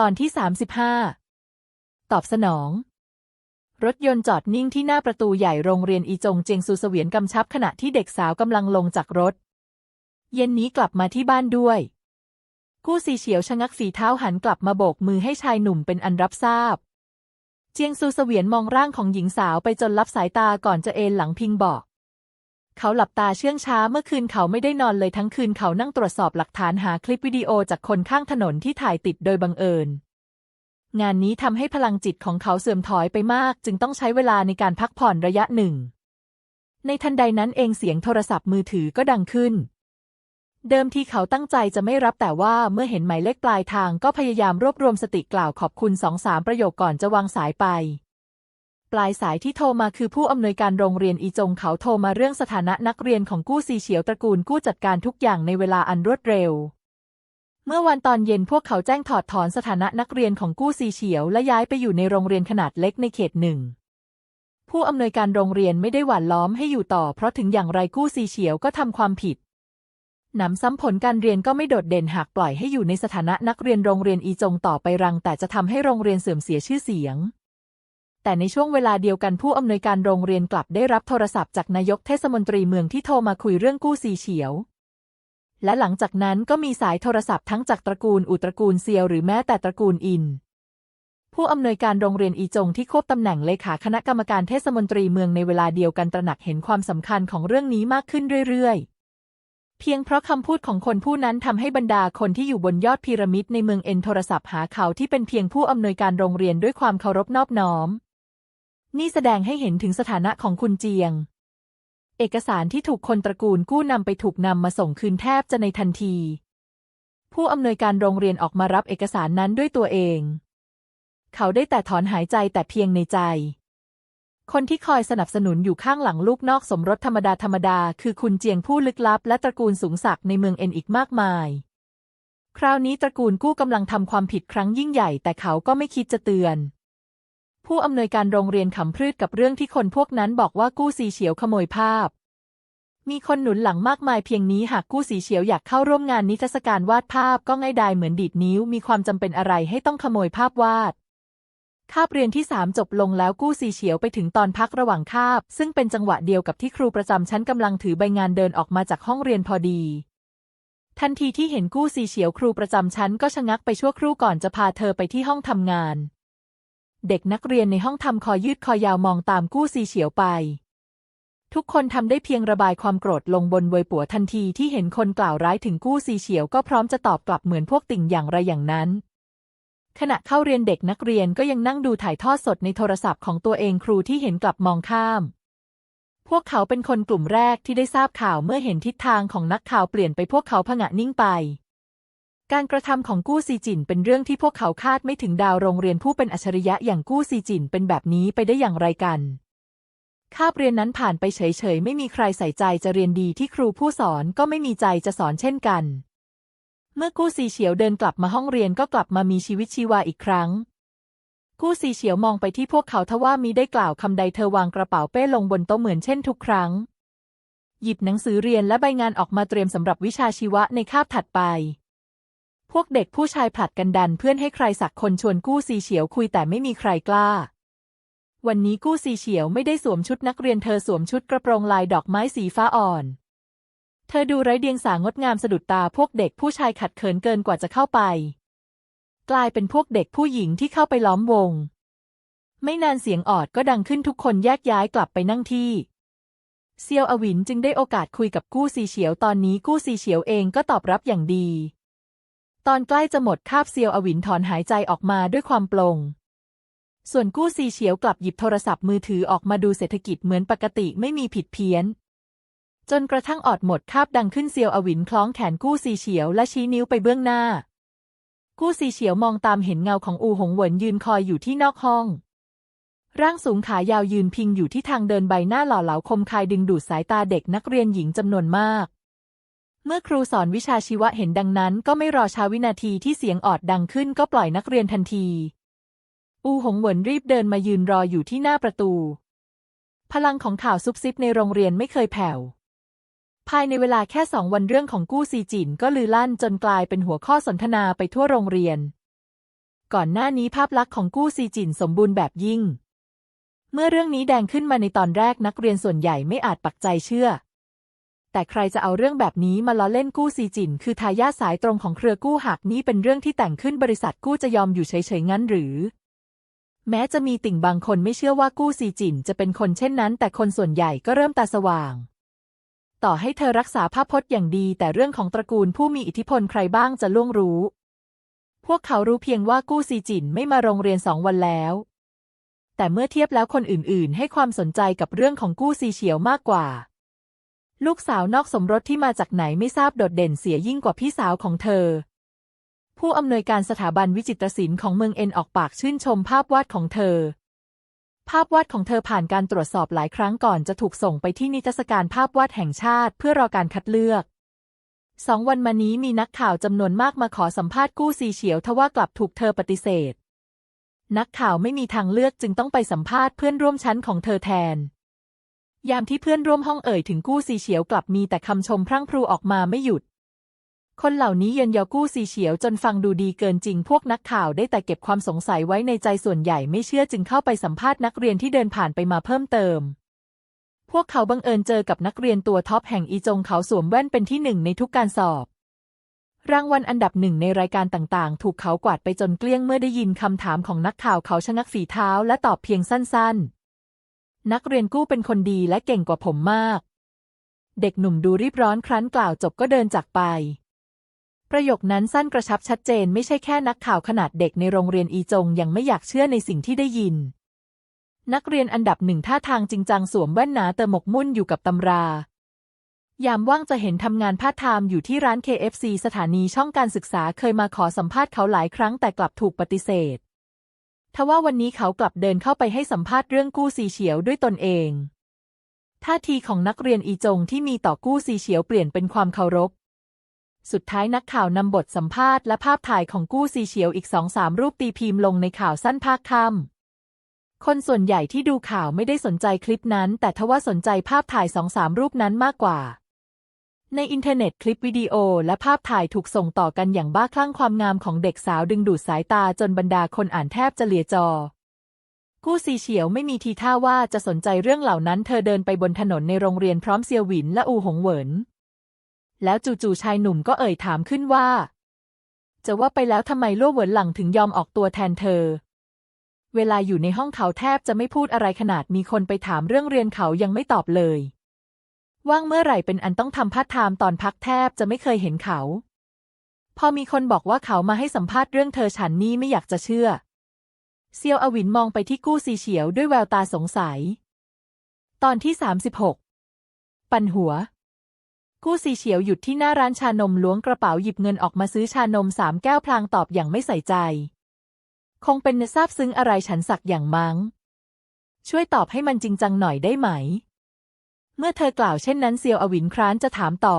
ตอนที่ 35 ตอบสนอง รถยนต์จอดนิ่งที่หน้าประตูใหญ่โรงเรียนอีจงเจียงซูเสวียนกำชับขณะที่เด็กสาวกำลังลงจากรถ เย็นนี้กลับมาที่บ้านด้วย กู้ซีเฉียวชะงักฝีเท้าหันกลับมาโบกมือให้ชายหนุ่มเป็นอันรับทราบ เจียงซูเสวียนมองร่างของหญิงสาวไปจนลับสายตาก่อนจะเอนหลังพิงบอก เขาหลับตาเชื่องช้าเมื่อคืนเขาไม่ได้นอนเลยทั้งคืนเขานั่งตรวจสอบหลักฐานหาคลิปวิดีโอจากคนข้างถนนที่ถ่ายติดโดยบังเอิญ งานนี้ทำให้พลังจิตของเขาเสื่อมถอยไปมาก จึงต้องใช้เวลาในการพักผ่อนระยะหนึ่ง ในทันใดนั้นเองเสียงโทรศัพท์มือถือก็ดังขึ้น เดิมทีเขาตั้งใจจะไม่รับแต่ว่าเมื่อเห็นหมายเลขปลายทางก็พยายามรวบรวมสติกล่าวขอบคุณสองสามประโยคก่อนจะวางสายไป ปลายสายที่โทรมาคือผู้อำนวยการโรงเรียนอีจงเขาโทรมาเรื่องสถานะนักเรียนของกู้ซีเฉียวตระกูลกู้จัดการทุกอย่างในเวลาอันรวดเร็ว เมื่อวันตอนเย็นพวกเขาแจ้งถอดถอนสถานะนักเรียนของกู้ซีเฉียว และย้ายไปอยู่ในโรงเรียนขนาดเล็กในเขตหนึ่งผู้อำนวยการโรงเรียนไม่ได้หว่านล้อมให้อยู่ต่อ เพราะถึงอย่างไรกู้ซีเฉียวก็ทำความผิดหนำซ้ำผลการเรียนก็ไม่โดดเด่นหากปล่อยให้อยู่ในสถานะนักเรียนโรงเรียนอีจงต่อไปรัง แต่จะทำให้โรงเรียนเสื่อมเสียชื่อเสียง แต่ในช่วงเวลาเดียวกันผู้อำนวยการโรงเรียนกลับได้รับโทรศัพท์จากนายกเทศมนตรีเมืองที่โทรมาคุยเรื่องกู้ซีเฉียว และหลังจากนั้นก็มีสายโทรศัพท์ทั้งจากตระกูลอุตระกูลเซียวหรือแม้แต่ตระกูลอิน ผู้อำนวยการโรงเรียนอีจงที่ควบตำแหน่งเลขาคณะกรรมการเทศมนตรีเมืองในเวลาเดียวกันตระหนักเห็นความสำคัญของเรื่องนี้มากขึ้นเรื่อยๆเพียงเพราะคำพูดของคนผู้นั้นทำให้บรรดาคนที่อยู่บนยอดพีระมิดในเมืองเอ็นโทรศัพท์หาเขาที่เป็นเพียงผู้อำนวยการโรงเรียนด้วยความเคารพนอบน้อม นี่แสดงให้เห็นถึงสถานะของคุณเจียง เอกสารที่ถูกคนตระกูลกู้นำไปถูกนำมาส่งคืนแทบจะในทันที ผู้อำนวยการโรงเรียนออกมารับเอกสารนั้นด้วยตัวเอง เขาได้แต่ถอนหายใจแต่เพียงในใจ คนที่คอยสนับสนุนอยู่ข้างหลังลูกนอกสมรสธรรมดาธรรมดาคือคุณเจียงผู้ลึกลับ และตระกูลสูงศักดิ์ในเมืองเอ็นอีกมากมาย คราวนี้ตระกูลกู้กำลังทำความผิดครั้งยิ่งใหญ่ แต่เขาก็ไม่คิดจะเตือน ผู้อำนวยการโรงเรียนขำพรืดกับเรื่องที่คนพวกนั้นบอกว่ากู้สีเฉียวขโมยภาพ มีคนหนุนหลังมากมายเพียงนี้หากกู้สีเฉียวอยากเข้าร่วมงานนิทรรศการวาดภาพก็ง่ายดายเหมือนดีดนิ้ว มีความจำเป็นอะไรให้ต้องขโมยภาพวาดคาบเรียนที่สามจบลงแล้วกู้สีเฉียวไปถึงตอนพักระหว่างคาบ ซึ่งเป็นจังหวะเดียวกับที่ครูประจำชั้นกำลังถือใบงานเดินออกมาจากห้องเรียนพอดี ทันทีที่เห็นกู้สีเฉียวครูประจำชั้นก็ชะงักไปชั่วครู่ก่อนจะพาเธอไปที่ห้องทำงาน เด็กนักเรียนในห้องทำคอยืดคอยาวมองตามกู้ซีเฉียวไป ทุกคนทำได้เพียงระบายความโกรธลงบนเวยปัวทันทีที่เห็นคนกล่าวร้ายถึงกู้ซีเฉียวก็พร้อมจะตอบกลับเหมือนพวกติ่งอย่างไรอย่างนั้น ขณะเข้าเรียนเด็กนักเรียนก็ยังนั่งดูถ่ายทอดสดในโทรศัพท์ของตัวเองครูที่เห็นกลับมองข้าม พวกเขาเป็นคนกลุ่มแรกที่ได้ทราบข่าวเมื่อเห็นทิศทางของนักข่าวเปลี่ยนไปพวกเขาผงะนิ่งไป การกระทำของกู้ซีจินเป็นเรื่องที่พวกเขาคาดไม่ถึงดาวโรงเรียนผู้เป็นอัจฉริยะอย่างกู้ซีจินเป็นแบบนี้ไปได้อย่างไรกัน คาบเรียนนั้นผ่านไปเฉยๆ ไม่มีใครใส่ใจจะเรียนดีที่ครูผู้สอนก็ไม่มีใจจะสอนเช่นกัน เมื่อกู้ซีเฉียวเดินกลับมาห้องเรียนก็กลับมามีชีวิตชีวาอีกครั้ง กู้ซีเฉียวมองไปที่พวกเขาทว่ามีได้กล่าวคำใดเธอวางกระเป๋าเป้ลงบนโต๊ะเหมือนเช่นทุกครั้ง หยิบหนังสือเรียนและใบงานออกมาเตรียมสำหรับวิชาชีวะในคาบถัดไป พวกเด็กผู้ชายผลัดกันดันเพื่อนให้ใครสักคนชวนกู้ซีเฉียวคุยแต่ไม่มีใครกล้า วันนี้กู้ซีเฉียวไม่ได้สวมชุดนักเรียนเธอสวมชุดกระโปรงลายดอกไม้สีฟ้าอ่อน เธอดูไร้เดียงสางดงามสะดุดตาพวกเด็กผู้ชายขัดเขินเกินกว่าจะเข้าไป กลายเป็นพวกเด็กผู้หญิงที่เข้าไปล้อมวง ไม่นานเสียงออดก็ดังขึ้นทุกคนแยกย้ายกลับไปนั่งที่เซียวอวินจึงได้โอกาสคุยกับกู้ซีเฉียวตอนนี้กู้ซีเฉียวเองก็ตอบรับอย่างดี ตอนใกล้จะหมดคาบเซียวอวินถอนหายใจออกมาด้วยความปลง ส่วนกู้ซีเฉียวกลับหยิบโทรศัพท์มือถือออกมาดูเศรษฐกิจเหมือนปกติไม่มีผิดเพี้ยน จนกระทั่งออดหมดคาบดังขึ้นเซียวอวินคล้องแขนกู้ซีเฉียวและชี้นิ้วไปเบื้องหน้า กู้ซีเฉียวมองตามเห็นเงาของอูหงเหวินยืนคอยอยู่ที่นอกห้อง ร่างสูงขายาวยืนพิงอยู่ที่ทางเดินใบหน้าหล่อเหลาคมคายดึงดูดสายตาเด็กนักเรียนหญิงจำนวนมาก เมื่อครูสอนวิชาชีวะเห็นดังนั้นก็ไม่รอช้าวินาทีที่เสียงออดดังขึ้นก็ปล่อยนักเรียนทันที อูหงเหวินรีบเดินมายืนรออยู่ที่หน้าประตู พลังของข่าวซุบซิบในโรงเรียนไม่เคยแผ่ว ภายในเวลาแค่สองวันเรื่องของกู้ซีจินก็ลือลั่นจนกลายเป็นหัวข้อสนทนาไปทั่วโรงเรียน ก่อนหน้านี้ภาพลักษณ์ของกู้ซีจินสมบูรณ์แบบยิ่ง เมื่อเรื่องนี้แดงขึ้นมาในตอนแรกนักเรียนส่วนใหญ่ไม่อาจปักใจเชื่อ แต่ใครจะเอาเรื่องแบบนี้มาล้อเล่นกู้ซีจิน คือทายาทสายตรงของเครือกู้หากนี้เป็นเรื่องที่แต่งขึ้นบริษัทกู้จะยอมอยู่เฉยๆงั้นหรือ แม้จะมีติ่งบางคนไม่เชื่อว่ากู้ซีจินจะเป็นคนเช่นนั้น แต่คนส่วนใหญ่ก็เริ่มตาสว่าง ต่อให้เธอรักษาภาพพจน์อย่างดี แต่เรื่องของตระกูลผู้มีอิทธิพลใครบ้างจะล่วงรู้ พวกเขารู้เพียงว่ากู้ซีจินไม่มาโรงเรียนสองวันแล้วแต่เมื่อเทียบแล้วคนอื่น ๆ ให้ความสนใจกับเรื่องของกู้ซีเฉียวมากกว่า ลูกสาวนอกสมรสที่มาจากไหนไม่ทราบโดดเด่นเสียยิ่งกว่าพี่สาวของเธอ ผู้อำนวยการสถาบันวิจิตรศิลป์ของเมืองเอ็นออกปากชื่นชมภาพวาดของเธอ ภาพวาดของเธอผ่านการตรวจสอบหลายครั้งก่อนจะถูกส่งไปที่นิทรรศการภาพวาดแห่งชาติเพื่อรอการคัดเลือกสองวันมานี้มีนักข่าวจำนวนมากมาขอสัมภาษณ์กู้ซีเฉียวทว่ากลับถูกเธอปฏิเสธ นักข่าวไม่มีทางเลือกจึงต้องไปสัมภาษณ์เพื่อนร่วมชั้นของเธอแทน ยามที่เพื่อนร่วมห้องเอ่ยถึงกู้ซีเฉียวกลับมีแต่คำชมพรั่งพรูออกมาไม่หยุด คนเหล่านี้เยินยอกู้ซีเฉียวจนฟังดูดีเกินจริง พวกนักข่าวได้แต่เก็บความสงสัยไว้ในใจส่วนใหญ่ไม่เชื่อจึงเข้าไปสัมภาษณ์นักเรียนที่เดินผ่านไปมาเพิ่มเติม พวกเขาบังเอิญเจอกับนักเรียนตัวท็อปแห่งอีจงเขาสวมแว่นเป็นที่หนึ่งในทุกการสอบ รางวัลอันดับหนึ่งในรายการต่างๆ ถูกเขากวาดไปจนเกลี้ยงเมื่อได้ยินคำถามของนักข่าวเขาชะงักฝีเท้าและตอบเพียงสั้นๆ นักเรียนกู้เป็นคนดีและเก่งกว่าผมมาก เด็กหนุ่มดูรีบร้อนครั้นกล่าวจบก็เดินจากไป ประโยคนั้นสั้นกระชับชัดเจนไม่ใช่แค่นักข่าวขนาดเด็กในโรงเรียนอีจงยังไม่อยากเชื่อในสิ่งที่ได้ยิน นักเรียนอันดับหนึ่งท่าทางจริงจังสวมแว่นหนาเติมหมกมุ่นอยู่กับตำรายามว่างจะเห็นทำงานพาร์ทไทม์อยู่ที่ร้าน KFC สถานีช่องการศึกษาเคยมาขอสัมภาษณ์เขาหลายครั้งแต่กลับถูกปฏิเสธ ทว่าวันนี้เขากลับเดินเข้าไปให้สัมภาษณ์เรื่องกู้ซีเฉียวด้วยตนเอง ท่าทีของนักเรียนอีจงที่มีต่อกู้ซีเฉียวเปลี่ยนเป็นความเคารพ สุดท้ายนักข่าวนำบทสัมภาษณ์และภาพถ่ายของกู้ซีเฉียวอีกสองสามรูปตีพิมพ์ลงในข่าวสั้นภาคค่ำคนส่วนใหญ่ที่ดูข่าวไม่ได้สนใจคลิปนั้น แต่ทว่าสนใจภาพถ่ายสองสามรูปนั้นมากกว่า ในอินเทอร์เน็ตคลิปวิดีโอและภาพถ่ายถูกส่งต่อกันอย่างบ้าคลั่งความงามของเด็กสาวดึงดูดสายตาจนบรรดาคนอ่านแทบจะเลียจอ กู้ซีเฉียวไม่มีทีท่าว่าจะสนใจเรื่องเหล่านั้น เธอเดินไปบนถนนในโรงเรียนพร้อมเซียวหวินและอูหงเหวิน แล้วจู่ๆชายหนุ่มก็เอ่ยถามขึ้นว่า จะว่าไปแล้วทำไมลั่วเหวินหลังถึงยอมออกตัวแทนเธอ เวลาอยู่ในห้องเขาแทบจะไม่พูดอะไรขนาดมีคนไปถามเรื่องเรียนเขายังไม่ตอบเลย ว่างเมื่อไหร่เป็นอันต้องทำพาร์ทไทม์ตอนพักแทบจะไม่เคยเห็นเขา พอมีคนบอกว่าเขามาให้สัมภาษณ์เรื่องเธอฉันนี่ไม่อยากจะเชื่อ เซียวอวินมองไปที่กู้ซีเฉียวด้วยแววตาสงสัย ตอนที่สามสิบหกปันหัว กู้ซีเฉียวหยุดที่หน้าร้านชานมล้วงกระเป๋าหยิบเงินออกมาซื้อชานมสามแก้วพลางตอบอย่างไม่ใส่ใจ คงเป็นซาบซึ้งอะไรฉันสักอย่างมั้ง ช่วยตอบให้มันจริงจังหน่อยได้ไหม เมื่อเธอกล่าวเช่นนั้นเซียวอวินคร้านจะถามต่อ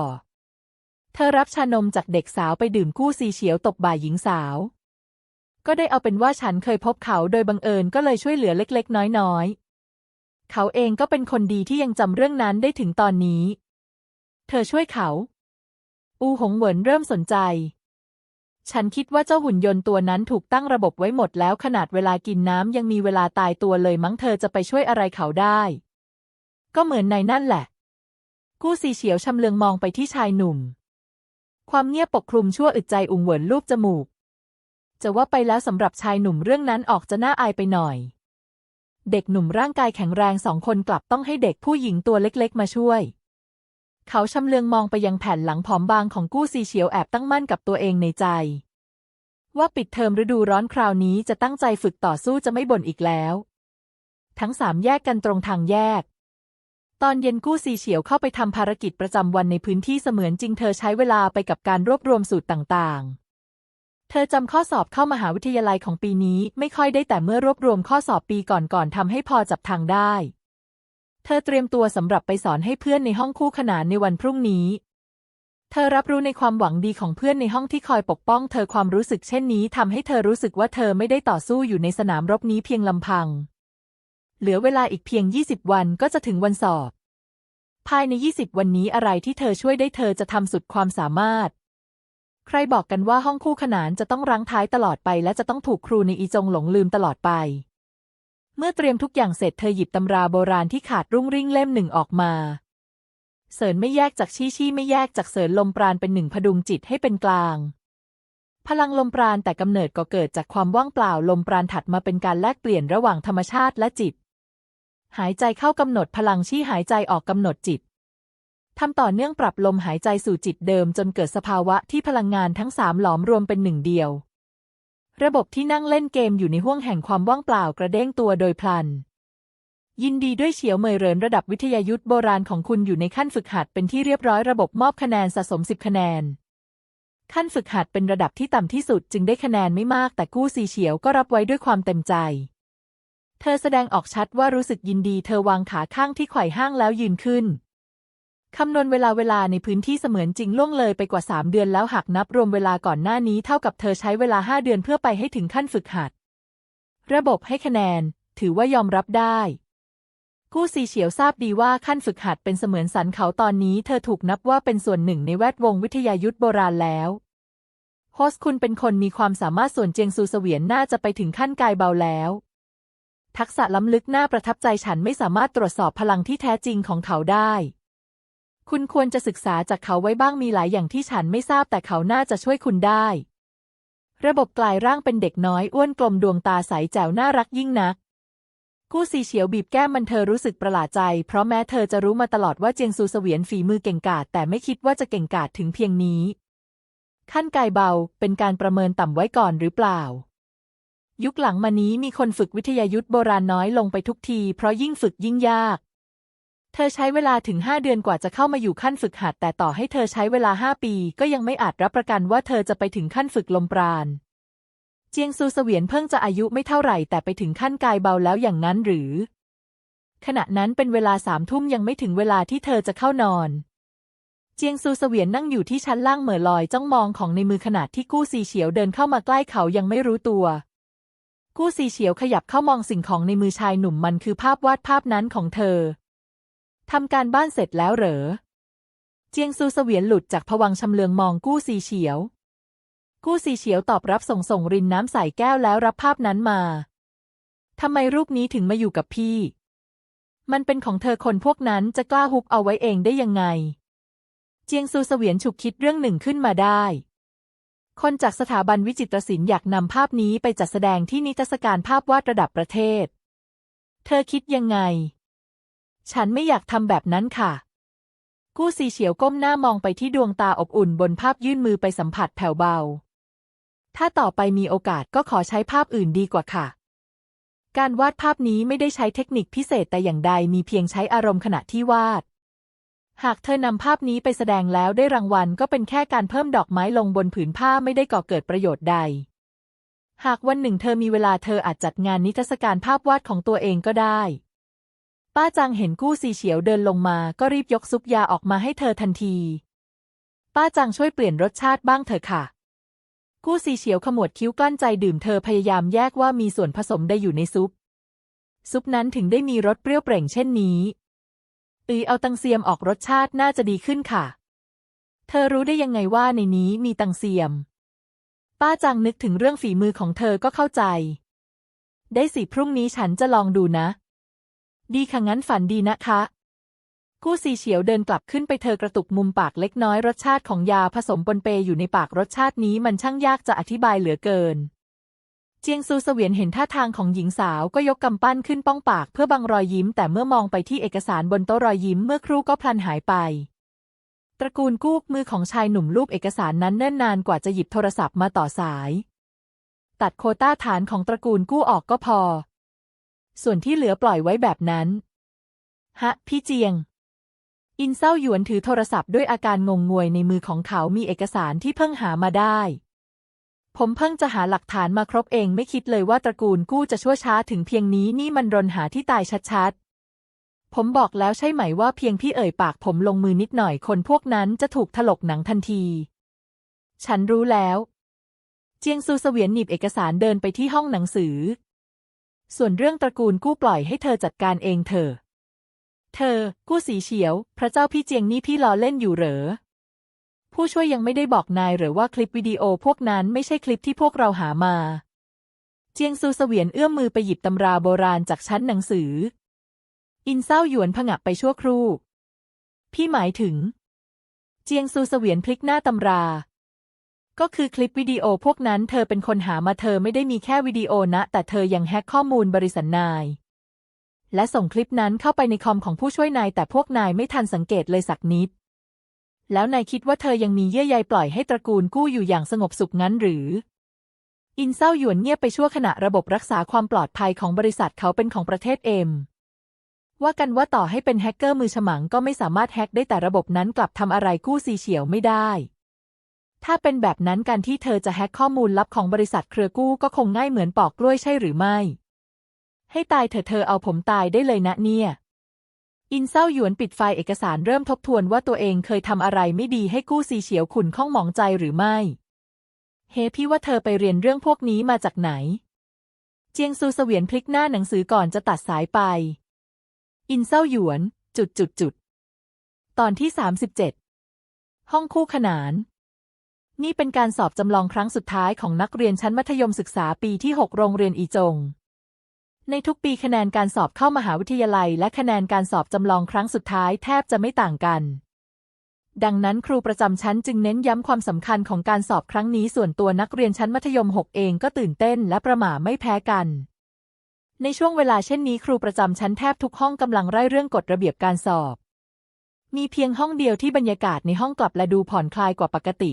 เธอรับชานมจากเด็กสาวไปดื่มกู้ซีเฉียวตบบ่ายหญิงสาว ก็ได้เอาเป็นว่าฉันเคยพบเขาโดยบังเอิญก็เลยช่วยเหลือเล็กๆ น้อยๆ เขาเองก็เป็นคนดีที่ยังจำเรื่องนั้นได้ถึงตอนนี้ เธอช่วยเขา อูหงเหวินเริ่มสนใจ ฉันคิดว่าเจ้าหุ่นยนต์ตัวนั้นถูกตั้งระบบไว้หมดแล้วขนาดเวลากินน้ำยังมีเวลาตายตัวเลยมั้งเธอจะไปช่วยอะไรเขาได้ ก็เหมือนในนั่นแหละ กู้ซีเฉียวชำเลืองมองไปที่ชายหนุ่ม ความเงียบปกคลุมชั่วอึดใจอุ่งเหวินลูบจมูก จะว่าไปแล้วสำหรับชายหนุ่มเรื่องนั้นออกจะน่าอายไปหน่อย เด็กหนุ่มร่างกายแข็งแรงสองคนกลับต้องให้เด็กผู้หญิงตัวเล็กๆ มาช่วย เขาชำเลืองมองไปยังแผ่นหลังผอมบางของกู้ซีเฉียวแอบตั้งมั่นกับตัวเองในใจ ว่าปิดเทอมฤดูร้อนคราวนี้จะตั้งใจฝึกต่อสู้จะไม่บ่นอีกแล้วทั้งสามแยกกันตรงทางแยก ตอนเย็นกู้ซีเฉียวเข้าไปทำภารกิจประจำวันในพื้นที่เสมือนจริงเธอใช้เวลาไปกับการรวบรวมสูตรต่างๆ เธอจำข้อสอบเข้ามหาวิทยาลัยของปีนี้ไม่ค่อยได้แต่เมื่อรวบรวมข้อสอบปีก่อนๆทำให้พอจับทางได้ เธอเตรียมตัวสำหรับไปสอนให้เพื่อนในห้องคู่ขนานในวันพรุ่งนี้ เธอรับรู้ในความหวังดีของเพื่อนในห้องที่คอยปกป้อง เธอความรู้สึกเช่นนี้ทำให้เธอรู้สึกว่าเธอไม่ได้ต่อสู้อยู่ในสนามรบนี้เพียงลำพัง เหลือเวลาอีกเพียง 20 วันก็จะถึงวันสอบ ภายใน 20 วันนี้อะไรที่เธอช่วยได้เธอจะทำสุดความสามารถ ใครบอกกันว่าห้องคู่ขนานจะต้องรั้งท้ายตลอดไป และจะต้องถูกครูในอีจงหลงลืมตลอดไป เมื่อเตรียมทุกอย่างเสร็จเธอหยิบตำราโบราณที่ขาดรุ่งริ่งเล่มหนึ่งออกมาเสริญไม่แยกจากชี้ชี้ไม่แยกจากเสริญลมปราณเป็นหนึ่งพดุงจิตให้เป็นกลาง พลังลมปราณแต่กำเนิดก็เกิดจากความว่างเปล่าลมปราณถัดมาเป็นการแลกเปลี่ยนระหว่างธรรมชาติและจิต หายใจเข้ากำหนดพลังชี้หายใจออกกำหนดจิตทำต่อเนื่องปรับลมหายใจสู่จิตเดิมจนเกิดสภาวะที่พลังงานทั้งสามหลอมรวมเป็นหนึ่งเดียว ระบบที่นั่งเล่นเกมอยู่ในห้วงแห่งความว่างเปล่ากระเด้งตัวโดยพลัน ยินดีด้วยเฉียวเมยเรินระดับวิทยายุทธโบราณของคุณอยู่ในขั้นฝึกหัดเป็นที่เรียบร้อยระบบมอบคะแนนสะสม10คะแนน ขั้นฝึกหัดเป็นระดับที่ต่ำที่สุดจึงได้คะแนนไม่มากแต่กู้ซีเฉียวก็รับไว้ด้วยความเต็มใจ เธอแสดงออกชัดว่ารู้สึกยินดีเธอวางขาข้างที่ไขว่ห้างแล้วยืนขึ้นคำนวณเวลาเวลาในพื้นที่เสมือนจริงล่วงเลยไปกว่า 3 เดือนแล้วหากนับรวมเวลาก่อนหน้านี้เท่ากับเธอใช้เวลา 5 เดือนเพื่อไปให้ถึงขั้นฝึกหัด ระบบให้คะแนน ถือว่ายอมรับได้ กู้ซีเฉียวทราบดีว่าขั้นฝึกหัดเป็นเสมือนสันเขาตอนนี้เธอถูกนับว่าเป็นส่วนหนึ่งในแวดวงวิทยายุทธโบราณแล้วโฮสคุณเป็นคนมีความสามารถส่วนเจียงซูเสวียนน่าจะไปถึงขั้นกายเบาแล้ว ทักษะล้ำลึกน่าประทับใจฉันไม่สามารถตรวจสอบพลังที่แท้จริงของเขาได้ คุณควรจะศึกษาจากเขาไว้บ้างมีหลายอย่างที่ฉันไม่ทราบแต่เขาน่าจะช่วยคุณได้ ระบบกลายร่างเป็นเด็กน้อยอ้วนกลมดวงตาใสแจ๋วน่ารักยิ่งนักกู้ซีเฉียวบีบแก้มมันเธอรู้สึกประหลาดใจ เพราะแม้เธอจะรู้มาตลอดว่าเจียงซูเสวียนฝีมือเก่งกาจแต่ไม่คิดว่าจะเก่งกาจถึงเพียงนี้ ขั้นกายเบาเป็นการประเมินต่ำไว้ก่อนหรือเปล่า ยุคหลังมานี้มีคนฝึกวิทยายุทธโบราณน้อยลงไปทุกที เพราะยิ่งฝึกยิ่งยาก เธอใช้เวลาถึงห้าเดือนกว่าจะเข้ามาอยู่ขั้นฝึกหัด แต่ต่อให้เธอใช้เวลาห้าปี ก็ยังไม่อาจรับประกันว่าเธอจะไปถึงขั้นฝึกลมปราณ เจียงซูเสวียนเพิ่งจะอายุไม่เท่าไหร่แต่ไปถึงขั้นกายเบาแล้วอย่างนั้นหรือ ขณะนั้นเป็นเวลาสามทุ่มยังไม่ถึงเวลาที่เธอจะเข้านอนเจียงซูเสวียนนั่งอยู่ที่ชั้นล่างเหม่อลอยจ้องมองของในมือขณะที่กู้ซีเฉียวเดินเข้ามาใกล้เขายังไม่รู้ตัว กู้ซีเฉียวขยับเข้ามองสิ่งของในมือชายหนุ่มมันคือภาพวาดภาพนั้นของเธอ ทำการบ้านเสร็จแล้วเหรอ เจียงซูเสวียนหลุดจากผวังชำเลืองมองกู้ซีเฉียว กู้ซีเฉียวตอบรับส่งส่งรินน้ำใส่แก้วแล้วรับภาพนั้นมา ทำไมรูปนี้ถึงมาอยู่กับพี่ มันเป็นของเธอคนพวกนั้นจะกล้าฮุบเอาไว้เองได้ยังไง เจียงซูเสวียนฉุกคิดเรื่องหนึ่งขึ้นมาได้ คนจากสถาบันวิจิตรศิลป์อยากนำภาพนี้ไปจัดแสดงที่นิทรรศการภาพวาดระดับประเทศ เธอคิดยังไง ฉันไม่อยากทำแบบนั้นค่ะ กู้ซีเฉียวก้มหน้ามองไปที่ดวงตาอบอุ่นบนภาพยื่นมือไปสัมผัสแผ่วเบา ถ้าต่อไปมีโอกาสก็ขอใช้ภาพอื่นดีกว่าค่ะ การวาดภาพนี้ไม่ได้ใช้เทคนิคพิเศษแต่อย่างใดมีเพียงใช้อารมณ์ขณะที่วาด หากเธอนำภาพนี้ไปแสดงแล้วได้รางวัลก็เป็นแค่การเพิ่มดอกไม้ลงบนผืนผ้าไม่ได้ก่อเกิดประโยชน์ใด หากวันหนึ่งเธอมีเวลาเธออาจจัดงานนิทรรศการภาพวาดของตัวเองก็ได้ ป้าจังเห็นกู้ซีเฉียวเดินลงมาก็รีบยกซุปยาออกมาให้เธอทันที ป้าจังช่วยเปลี่ยนรสชาติบ้างเถอะค่ะ กู้ซีเฉียวขมวดคิ้วกลั้นใจดื่มเธอพยายามแยกว่ามีส่วนผสมใดอยู่ในซุป ซุปนั้นถึงได้มีรสเปรี้ยวเปร่งเช่นนี้ ตีเอาตังเซียมออกรสชาติน่าจะดีขึ้นค่ะ เธอรู้ได้ยังไงว่าในนี้มีตังเซียม ป้าจังนึกถึงเรื่องฝีมือของเธอก็เข้าใจ ได้สิพรุ่งนี้ฉันจะลองดูนะ ดีค่ะงั้นฝันดีนะคะ กู้ซีเฉียวเดินกลับขึ้นไปเธอกระตุกมุมปากเล็กน้อยรสชาติของยาผสมปนเปอยู่ในปากรสชาตินี้มันช่างยากจะอธิบายเหลือเกิน เจียงซูเสวียนเห็นท่าทางของหญิงสาวก็ยกกำปั้นขึ้นป้องปากเพื่อบังรอยยิ้ม แต่เมื่อมองไปที่เอกสารบนโต๊ะรอยยิ้มเมื่อครู่ก็พลันหายไป ตระกูลกู้มือของชายหนุ่มรูปเอกสารนั้นเนิ่นนานกว่าจะหยิบโทรศัพท์มาต่อสาย ตัดโคต้าฐานของตระกูลกู้ออกก็พอ ส่วนที่เหลือปล่อยไว้แบบนั้น ฮะ พี่เจียง อินเซาหยวนถือโทรศัพท์ด้วยอาการงงงวยในมือของเขามีเอกสารที่เพิ่งหามาได้ ผมเพิ่งจะหาหลักฐานมาครบเองไม่คิดเลยว่าตระกูลกู้จะชั่วช้าถึงเพียงนี้นี่มันรนหาที่ตายชัดๆ ผมบอกแล้วใช่ไหมว่าเพียงพี่เอ่ยปากผมลงมือนิดหน่อยคนพวกนั้นจะถูกถลกหนังทันที ฉันรู้แล้ว เจียงซูเสวียนหนีบเอกสารเดินไปที่ห้องหนังสือ ส่วนเรื่องตระกูลกู้ปล่อยให้เธอจัดการเองเถอะ เธอ กู้สีเฉียว พระเจ้าพี่เจียงนี่พี่ล้อเล่นอยู่เหรอ ผู้ช่วยยังไม่ได้บอกนายหรือว่าคลิปวิดีโอพวกนั้นไม่ใช่คลิปที่พวกเราหามา เจียงซูเสวียนเอื้อมมือไปหยิบตำราโบราณจากชั้นหนังสือ อินเศร้าหยวนผงักไปชั่วครู่ พี่หมายถึง เจียงซูเสวียนพลิกหน้าตำรา ก็คือคลิปวิดีโอพวกนั้นเธอเป็นคนหามาเธอไม่ได้มีแค่วิดีโอนะ แต่เธอยังแฮกข้อมูลบริษัทนายและส่งคลิปนั้นเข้าไปในคอมของผู้ช่วยนายแต่พวกนายไม่ทันสังเกตเลยสักนิด แล้วนายคิดว่าเธอยังมีเยื่อใยปล่อยให้ตระกูลกู้อยู่อย่างสงบสุขงั้นหรือ อินเศร้าหยวนเงียบไปชั่วขณะระบบรักษาความปลอดภัยของบริษัทเขาเป็นของประเทศเอ็มว่ากันว่าต่อให้เป็นแฮกเกอร์มือฉมังก็ไม่สามารถแฮกได้แต่ระบบนั้นกลับทำอะไรกู้ซีเฉียวไม่ได้ ถ้าเป็นแบบนั้นการที่เธอจะแฮกข้อมูลลับของบริษัทเครือกู้ก็คงง่ายเหมือนปอกกล้วยใช่หรือไม่ ให้ตายเถอะเธอเอาผมตายได้เลยนะเนี่ย อินเศร้าหยวนปิดไฟล์เอกสารเริ่มทบทวนว่าตัวเองเคยทำอะไรไม่ดีให้กู้ซีเฉียวขุนข้องหมองใจหรือไม่ เฮ้พี่ว่าเธอไปเรียนเรื่องพวกนี้มาจากไหน เจียงซูเสวียนพลิกหน้าหนังสือก่อนจะตัดสายไป อินเศร้าหยวน จุดจุดจุด ตอนที่37ห้องคู่ขนาน นี่เป็นการสอบจำลองครั้งสุดท้ายของนักเรียนชั้นมัธยมศึกษาปีที่6โรงเรียนอีจง ในทุกปีคะแนนการสอบเข้ามหาวิทยาลัย และคะแนนการสอบจำลองครั้งสุดท้ายแทบจะไม่ต่างกัน ดังนั้นครูประจำชั้นจึงเน้นย้ำความสำคัญของการสอบครั้งนี้ส่วนตัวนักเรียนชั้นมัธยม 6 เองก็ตื่นเต้นและประหม่าไม่แพ้กัน ในช่วงเวลาเช่นนี้ครูประจำชั้นแทบทุกห้องกำลังไล่เรื่องกฎระเบียบการสอบ มีเพียงห้องเดียวที่บรรยากาศในห้องกลับและดูผ่อนคลายกว่าปกติ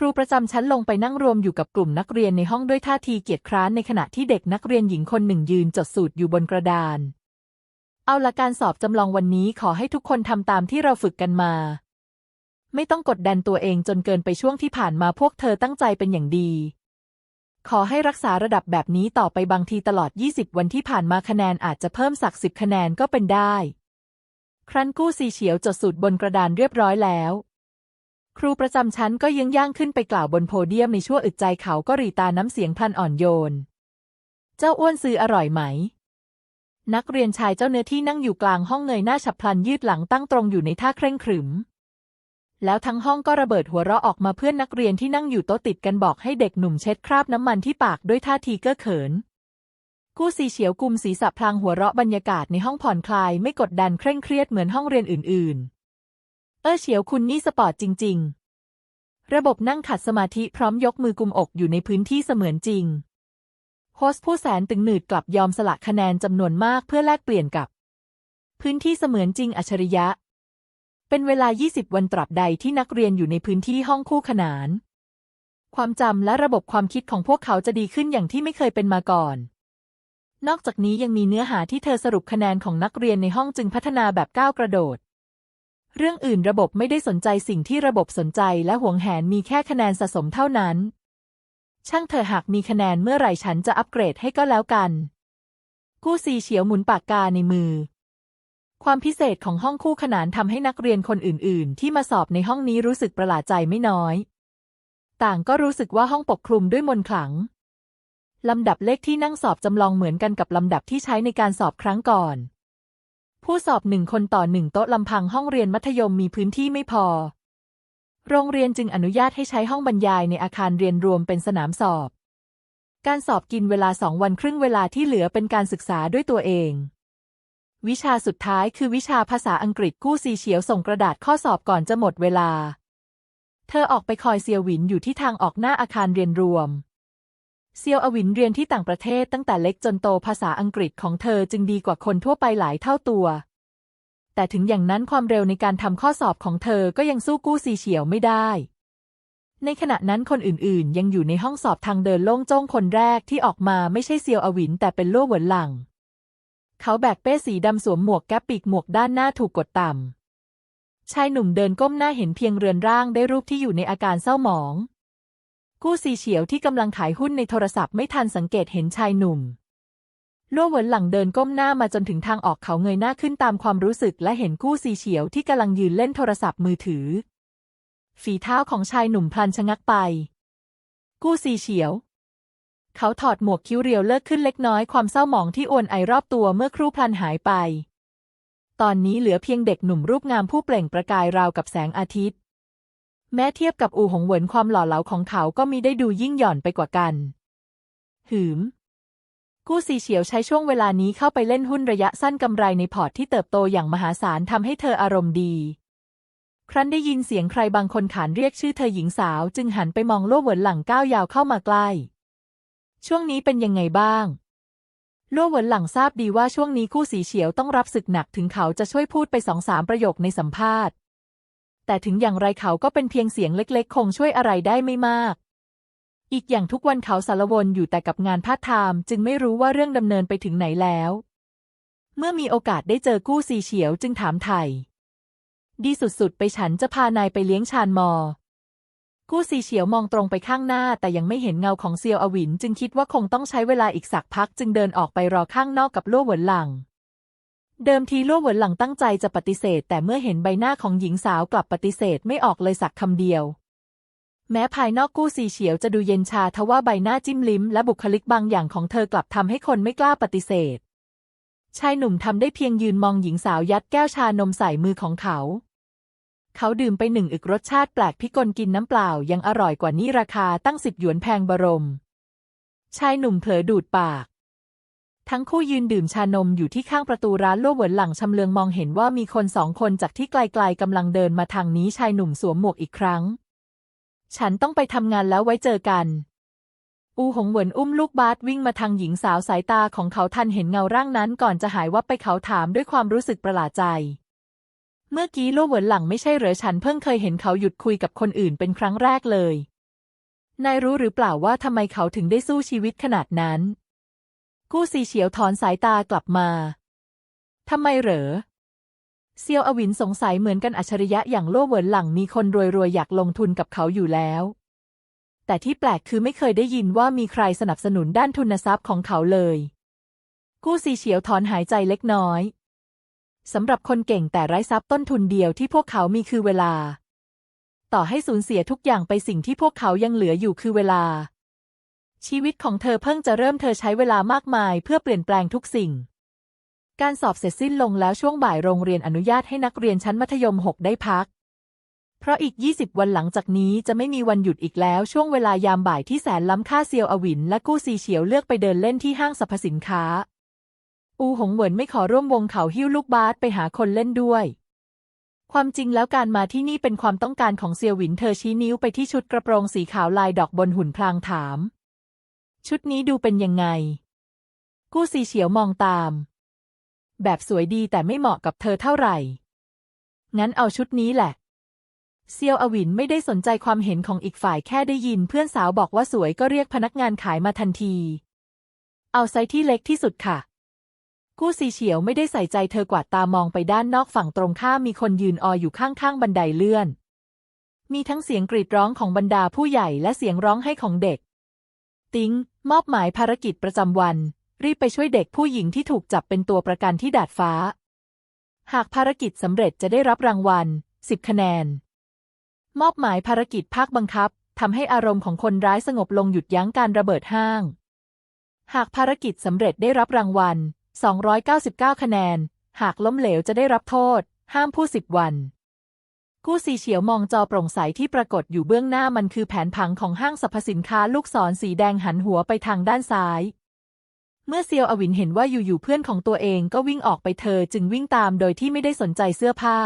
ครูประจำชั้นลงไปนั่งรวมอยู่กับกลุ่มนักเรียนในห้องด้วยท่าทีเกียจคร้านในขณะที่เด็กนักเรียนหญิงคนหนึ่งยืนจดสูตรอยู่บนกระดาน เอาละการสอบจำลองวันนี้ขอให้ทุกคนทำตามที่เราฝึกกันมา ไม่ต้องกดดันตัวเองจนเกินไปช่วงที่ผ่านมาพวกเธอตั้งใจเป็นอย่างดี ขอให้รักษาระดับแบบนี้ต่อไปบางทีตลอด 20 วันที่ผ่านมาคะแนนอาจจะเพิ่มสักสิบคะแนนก็เป็นได้ ครั้นกู้สีเฉียวจดสูตรบนกระดานเรียบร้อยแล้ว ครูประจำชั้นก็ยังย่างขึ้นไปกล่าวบนโพเดียมในชั่วอึดใจเขาก็รีตาน้ำเสียงพลันอ่อนโยน เจ้าอ้วนซื้ออร่อยไหม นักเรียนชายเจ้าเนื้อที่นั่งอยู่กลางห้องเงยหน้าฉับพลันยืดหลังตั้งตรงอยู่ในท่าเคร่งขรึม แล้วทั้งห้องก็ระเบิดหัวเราะออกมาเพื่อนนักเรียนที่นั่งอยู่โต๊ะติดกันบอกให้เด็กหนุ่มเช็ดคราบน้ำมันที่ปากด้วยท่าทีเก้อเขิน กู้สีเฉียวกุมศีรษะพลางหัวเราะบรรยากาศในห้องผ่อนคลายไม่กดดันเคร่งเครียดเหมือนห้องเรียนอื่น ๆ ออเฉียวคุณนี่สปอร์ตจริง ๆ ระบบนั่งขัดสมาธิพร้อมยกมือกุมอกอยู่ในพื้นที่เสมือนจริง โฮสผู้แสนตึงหนืดกลับยอมสละคะแนนจำนวนมากเพื่อแลกเปลี่ยนกับ พื้นที่เสมือนจริงอัจฉริยะ เป็นเวลา 20 วันตราบใดที่นักเรียนอยู่ในพื้นที่ห้องคู่ขนาน ความจำและระบบความคิดของพวกเขาจะดีขึ้นอย่างที่ไม่เคยเป็นมาก่อน นอกจากนี้ยังมีเนื้อหาที่เธอสรุปคะแนนของนักเรียนในห้องจึงพัฒนาแบบก้าวกระโดด เรื่องอื่นระบบไม่ได้สนใจสิ่งที่ระบบสนใจและหวงแหนมีแค่คะแนนสะสมเท่านั้น ช่างเธอหากมีคะแนนเมื่อไหร่ฉันจะอัปเกรดให้ก็แล้วกัน กู้ซีเฉียวหมุนปากกาในมือ ความพิเศษของห้องคู่ขนานทำให้นักเรียนคนอื่น ๆ ที่มาสอบในห้องนี้รู้สึกประหลาดใจไม่น้อย ต่างก็รู้สึกว่าห้องปกคลุมด้วยมนขลังลำดับเลขที่นั่งสอบจำลองเหมือนกันกับลำดับที่ใช้ในการสอบครั้งก่อน ผู้สอบหนึ่งคนต่อหนึ่งโต๊ะลำพังห้องเรียนมัธยมมีพื้นที่ไม่พอ โรงเรียนจึงอนุญาตให้ใช้ห้องบรรยายในอาคารเรียนรวมเป็นสนามสอบ การสอบกินเวลาสองวันครึ่งเวลาที่เหลือเป็นการศึกษาด้วยตัวเอง วิชาสุดท้ายคือวิชาภาษาอังกฤษกู้ซีเฉียวส่งกระดาษข้อสอบก่อนจะหมดเวลา เธอออกไปคอยเซียวหวินอยู่ที่ทางออกหน้าอาคารเรียนรวม เซียวอวินเรียนที่ต่างประเทศตั้งแต่เล็กจนโตภาษาอังกฤษของเธอจึงดีกว่าคนทั่วไปหลายเท่าตัว แต่ถึงอย่างนั้นความเร็วในการทำข้อสอบของเธอก็ยังสู้กู้ซีเฉียวไม่ได้ ในขณะนั้นคนอื่นๆ ยังอยู่ในห้องสอบทางเดินโล่งโจ้งคนแรกที่ออกมาไม่ใช่เซียวอวินแต่เป็นลั่วเหวินหลัง เขาแบกเป้สีดำสวมหมวกแก๊ปปีกหมวกด้านหน้าถูกกดต่ำชายหนุ่มเดินก้มหน้าเห็นเพียงเรือนร่างได้รูปที่อยู่ในอาการเศร้าหมอง กู้ซีเฉียวที่กำลังขายหุ้นในโทรศัพท์ไม่ทันสังเกตเห็นชายหนุ่มล่วเหวินหลังเดินก้มหน้ามาจนถึงทางออกเขาเงยหน้าขึ้นตามความรู้สึกและเห็นกู้ซีเฉียวที่กำลังยืนเล่นโทรศัพท์มือถือ ฝีเท้าของชายหนุ่มพลันชะงักไป กู้ซีเฉียว เขาถอดหมวกคิ้วเรียวเลิกขึ้นเล็กน้อยความเศร้าหมองที่อวนไอรอบตัวเมื่อครู่พลันหายไป ตอนนี้เหลือเพียงเด็กหนุ่มรูปงามผู้เปล่งประกายราวกับแสงอาทิตย์ แม้เทียบกับอูหงเหวินความหล่อเหลาของเขาก็มีได้ดูยิ่งหย่อนไปกว่ากัน หืม กู้ซีเฉียวใช้ช่วงเวลานี้เข้าไปเล่นหุ้นระยะสั้นกำไรในพอร์ตที่เติบโตอย่างมหาศาลทำให้เธออารมณ์ดี ครั้นได้ยินเสียงใครบางคนขานเรียกชื่อเธอหญิงสาวจึงหันไปมองล่วเหวินหลังก้าวยาวเข้ามาใกล้ ช่วงนี้เป็นยังไงบ้างล่วเหวินหลังทราบดีว่าช่วงนี้กู้สีเฉียวต้องรับศึกหนักถึงเขาจะช่วยพูดไปสองสามประโยคในสัมภาษณ์ แต่ถึงอย่างไรเขาก็เป็นเพียงเสียงเล็ก ๆ คงช่วยอะไรได้ไม่มาก อีกอย่างทุกวันเขาสารวนอยู่แต่กับงานพาร์ทไทม์จึงไม่รู้ว่าเรื่องดำเนินไปถึงไหนแล้ว เมื่อมีโอกาสได้เจอกู้ซีเฉียวจึงถามไถ่ดีสุดๆ ไปฉันจะพานายไปเลี้ยงชานมอ กู้ซีเฉียวมองตรงไปข้างหน้าแต่ยังไม่เห็นเงาของเซียวอวิน จึงคิดว่าคงต้องใช้เวลาอีกสักพักจึงเดินออกไปรอข้างนอกกับลั่วเหวินหลัง เดิมทีลั่เหวินหลังตั้งใจจะปฏิเสธ แต่เมื่อเห็นใบหน้าของหญิงสาวกลับปฏิเสธไม่ออกเลยสักคำเดียว แม้ภายนอกกู้ซีเฉียวจะดูเย็นชาทว่าใบหน้าจิ้มลิ้มและบุคลิกบางอย่างของเธอกลับทำให้คนไม่กล้าปฏิเสธ ชายหนุ่มทำได้เพียงยืนมองหญิงสาวยัดแก้วชานมใส่มือของเขา เขาดื่มไปหนึ่งอึกรสชาติแปลกพิกลกินน้ำเปล่ายังอร่อยกว่านี้ราคาตั้งสิบหยวนแพงบรม ชายหนุ่มเผลอดูดปาก ทั้งคู่ยืนดื่มชานมอยู่ที่ข้างประตูร้านลั่วเหวินหลังชำเลืองมองเห็นว่ามีคนสองคนจากที่ไกลๆกำลังเดินมาทางนี้ชายหนุ่มสวมหมวกอีกครั้ง ฉันต้องไปทำงานแล้วไว้เจอกัน อูหงเหวินอุ้มลูกบาสวิ่งมาทางหญิงสาวสายตาของเขาทันเห็นเงาร่างนั้นก่อนจะหายวับไปเขาถามด้วยความรู้สึกประหลาดใจ เมื่อกี้ลู่เหวินหลังไม่ใช่เหรอฉันเพิ่งเคยเห็นเขาหยุดคุยกับคนอื่นเป็นครั้งแรกเลย นายรู้หรือเปล่าว่าทำไมเขาถึงได้สู้ชีวิตขนาดนั้น กู้ซีเฉียวถอนสายตากลับมาทำไมเหรอ เซียวอวินสงสัยเหมือนกันอัจฉริยะอย่างโล่เหวินหลังมีคนรวยๆอยากลงทุนกับเขาอยู่แล้ว แต่ที่แปลกคือไม่เคยได้ยินว่ามีใครสนับสนุนด้านทุนทรัพย์ของเขาเลย กู้ซีเฉียวถอนหายใจเล็กน้อยสำหรับคนเก่งแต่ไร้ทรัพย์ต้นทุนเดียวที่พวกเขามีคือเวลา ต่อให้สูญเสียทุกอย่างไปสิ่งที่พวกเขายังเหลืออยู่คือเวลา ชีวิตของเธอเพิ่งจะเริ่มเธอใช้เวลามากมายเพื่อเปลี่ยนแปลงทุกสิ่ง การสอบเสร็จสิ้นลงแล้วช่วงบ่ายโรงเรียนอนุญาตให้นักเรียนชั้นมัธยม 6 ได้พัก เพราะอีก 20 วันหลังจากนี้จะไม่มีวันหยุดอีกแล้วช่วงเวลายามบ่ายที่แสนล้ำค่าเซียวอวิน และกู้ซีเฉียวเลือกไปเดินเล่นที่ห้างสรรพสินค้า อูหงเหวินไม่ขอร่วมวงเขาหิ้วลูกบาสไปหาคนเล่นด้วยความจริงแล้วการมาที่นี่เป็นความต้องการของเซียวหวินเธอชี้นิ้วไปที่ชุดกระโปรงสีขาวลายดอกบนหุ่นพลางถาม ชุดนี้ดูเป็นยังไง กู้ซีเฉียวมองตาม แบบสวยดีแต่ไม่เหมาะกับเธอเท่าไหร่ งั้นเอาชุดนี้แหละ เซียวอวินไม่ได้สนใจความเห็นของอีกฝ่ายแค่ได้ยินเพื่อนสาวบอกว่าสวยก็เรียกพนักงานขายมาทันที เอาไซส์ที่เล็กที่สุดค่ะ กู้ซีเฉียวไม่ได้ใส่ใจเธอกวาดตามองไปด้านนอกฝั่งตรงข้ามมีคนยืนอออยู่ข้างๆบันไดเลื่อนมีทั้งเสียงกรีดร้องของบรรดาผู้ใหญ่และเสียงร้องไห้ของเด็ก ติ้ง มอบหมายภารกิจประจำวัน รีบไปช่วยเด็กผู้หญิงที่ถูกจับเป็นตัวประกันที่ดาดฟ้า หากภารกิจสำเร็จจะได้รับรางวัล 10 คะแนน มอบหมายภารกิจภาคบังคับทำให้อารมณ์ของคนร้ายสงบลงหยุดยั้งการระเบิดห้าง หากภารกิจสำเร็จได้รับรางวัล 299 คะแนน หากล้มเหลวจะได้รับโทษ ห้ามพูดสิบวัน กู้ซีเฉียวมองจอโปร่งใสที่ปรากฏอยู่เบื้องหน้ามันคือแผนผังของห้างสรรพสินค้าลูกศรสีแดงหันหัวไปทางด้านซ้าย เมื่อเซียวอวินเห็นว่าอยู่ๆเพื่อนของตัวเองก็วิ่งออกไปเธอจึงวิ่งตามโดยที่ไม่ได้สนใจเสื้อผ้า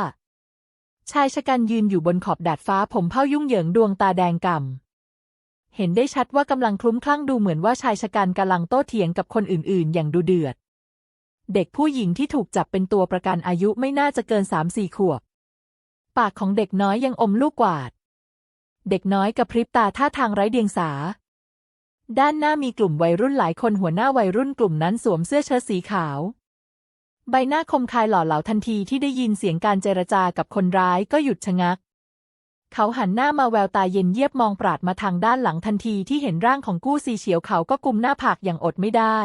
ชายชะกันยืนอยู่บนขอบดาดฟ้าผมเผ้ายุ่งเหยิงดวงตาแดงก่ำเห็นได้ชัดว่ากำลังคลุ้มคลั่งดูเหมือนว่าชายชะกันกำลังโต้เถียงกับคนอื่นๆ อย่างดูเดือด เด็กผู้หญิงที่ถูกจับเป็นตัวประกันอายุไม่น่าจะเกินสามสี่ขวบ ปากของเด็กน้อยยังอมลูกกวาด เด็กน้อยกระพริบตาท่าทางไร้เดียงสา ด้านหน้ามีกลุ่มวัยรุ่นหลายคนหัวหน้าวัยรุ่นกลุ่มนั้นสวมเสื้อเชิ้ตสีขาว ใบหน้าคมคายหล่อเหลาทันทีที่ได้ยินเสียงการเจรจากับคนร้ายก็หยุดชะงัก เขาหันหน้ามาแววตาเย็นเยียบมองปราดมาทางด้านหลังทันทีที่เห็นร่างของกู้ซีเฉียวเขาก็กุมหน้าผากอย่างอดไม่ได้